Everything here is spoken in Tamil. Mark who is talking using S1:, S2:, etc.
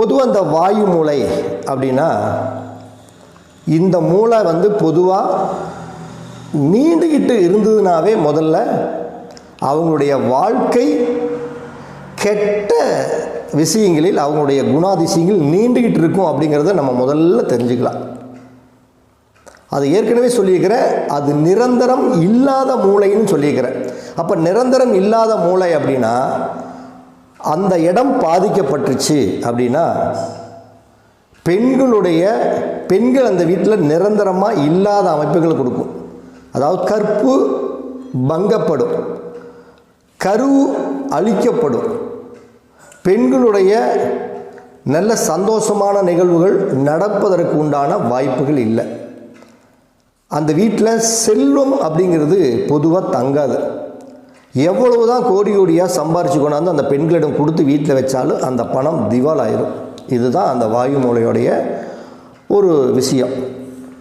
S1: பொதுவாக இந்த வாயு மூளை அப்படின்னா இந்த மூளை வந்து பொதுவாக நீண்டுக்கிட்டு இருந்ததுனாவே முதல்ல அவங்களுடைய வாழ்க்கை கெட்ட விஷயங்களில் அவங்களுடைய குணாதிசயங்கள் நீண்டுக்கிட்டு இருக்கும் அப்படிங்கிறத நம்ம முதல்ல தெரிஞ்சுக்கலாம். அது ஏற்கனவே சொல்லியிருக்கிறேன் அது நிரந்தரம் இல்லாத மூளைன்னு சொல்லியிருக்கிறேன் அப்போ நிரந்தரம் இல்லாத மூளை அப்படின்னா அந்த இடம் பாதிக்கப்பட்டுச்சு அப்படின்னா பெண்களுடைய பெண்கள் அந்த வீட்டில் நிரந்தரமாக இல்லாத அமைப்புகளை கொடுக்கும். அதாவது கற்பு பங்கப்படும். கரு அழிக்கப்படும். பெண்களுடைய நல்ல சந்தோஷமான நிகழ்வுகள் நடப்பதற்கு உண்டான வாய்ப்புகள் இல்லை. அந்த வீட்டில் செல்வம் அப்படிங்கிறது பொதுவாக தங்காது. எவ்வளவு தான் கோடி கோடியாக சம்பாரிச்சு கொண்டாந்து அந்த பெண்களிடம் கொடுத்து வீட்டில் வச்சாலும் அந்த பணம் திவால் ஆயிரும் இதுதான் அந்த வாயு மூலையுடைய ஒரு விஷயம்.